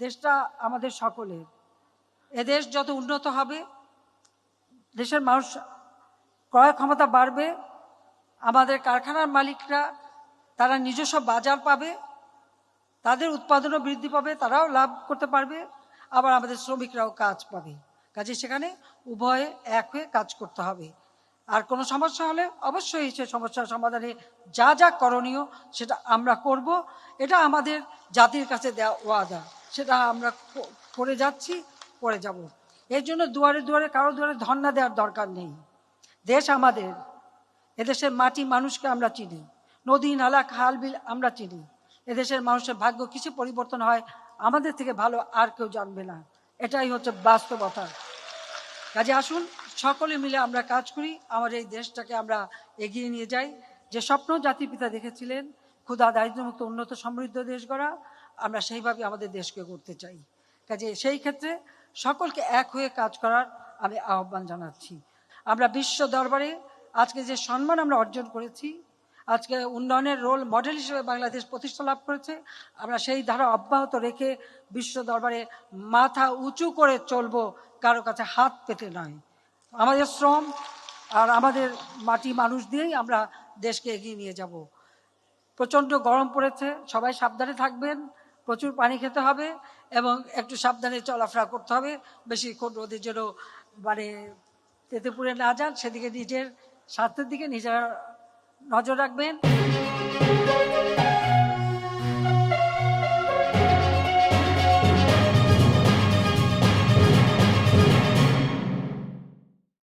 দেশটা আমাদের সকলের। এদেশ যত উন্নত হবে, দেশের মানুষ ক্রয় ক্ষমতা বাড়বে, আমাদের কারখানার মালিকরা তারা নিজস্ব বাজার পাবে, তাদের উৎপাদনও বৃদ্ধি পাবে, তারাও লাভ করতে পারবে, আবার আমাদের শ্রমিকরাও কাজ পাবে। কাজে সেখানে উভয়ে এক হয়ে কাজ করতে হবে। আর কোনো সমস্যা হলে অবশ্যই সে সমস্যার সমাধানে যা যা করণীয় সেটা আমরা করব। এটা আমাদের জাতির কাছে দেওয়া ওয়াদা। সেটা আমরা করে যাচ্ছি করে যাব। এর জন্য দুয়ারে দুয়ারে, কারও দুয়ারে ধর্ণা দেওয়ার দরকার নেই। দেশ আমাদের। এদেশের মাটি মানুষকে আমরা চিনি। নদী, নালা, খাল, বিল আমরা চিনি। এদেশের মানুষের ভাগ্য কিছু পরিবর্তন হয়, আমাদের থেকে ভালো আর কেউ জানবে না। এটাই হচ্ছে বাস্তবতা। কাজে আসুন, সকলে মিলে আমরা কাজ করি আমার এই দেশটাকে আমরা এগিয়ে নিয়ে যাই। যে স্বপ্ন জাতির পিতা দেখেছিলেন, ক্ষুধা, দারিদ্র্যমুক্ত, উন্নত, সমৃদ্ধ দেশ গড়া আমরা সেইভাবে আমাদের দেশকে করতে চাই। কাজে সেই ক্ষেত্রে সকলকে এক হয়ে কাজ করার আমি আহ্বান জানাচ্ছি। আমরা বিশ্ব দরবারে আজকে যে সম্মান আমরা অর্জন করেছি, আজকে উন্নয়নের রোল মডেল হিসেবে বাংলাদেশ প্রতিষ্ঠা লাভ করেছে, আমরা সেই ধারা অব্যাহত রেখে বিশ্ব দরবারে মাথা উঁচু করে চলব, কারও কাছে হাত পেতে নয়। আমাদের শ্রম আর আমাদের মাটি মানুষ দিয়েই আমরা দেশকে এগিয়ে নিয়ে যাব। প্রচণ্ড গরম পড়েছে, সবাই সাবধানে থাকবেন। প্রচুর পানি খেতে হবে এবং একটু সাবধানে চলাফেরা করতে হবে। বেশি বেশিক্ষণ রোদে যেন মানে তেতেপুরে না যান, সেদিকে নিজের স্বাস্থ্যের দিকে নিজেরা নজর রাখবেন।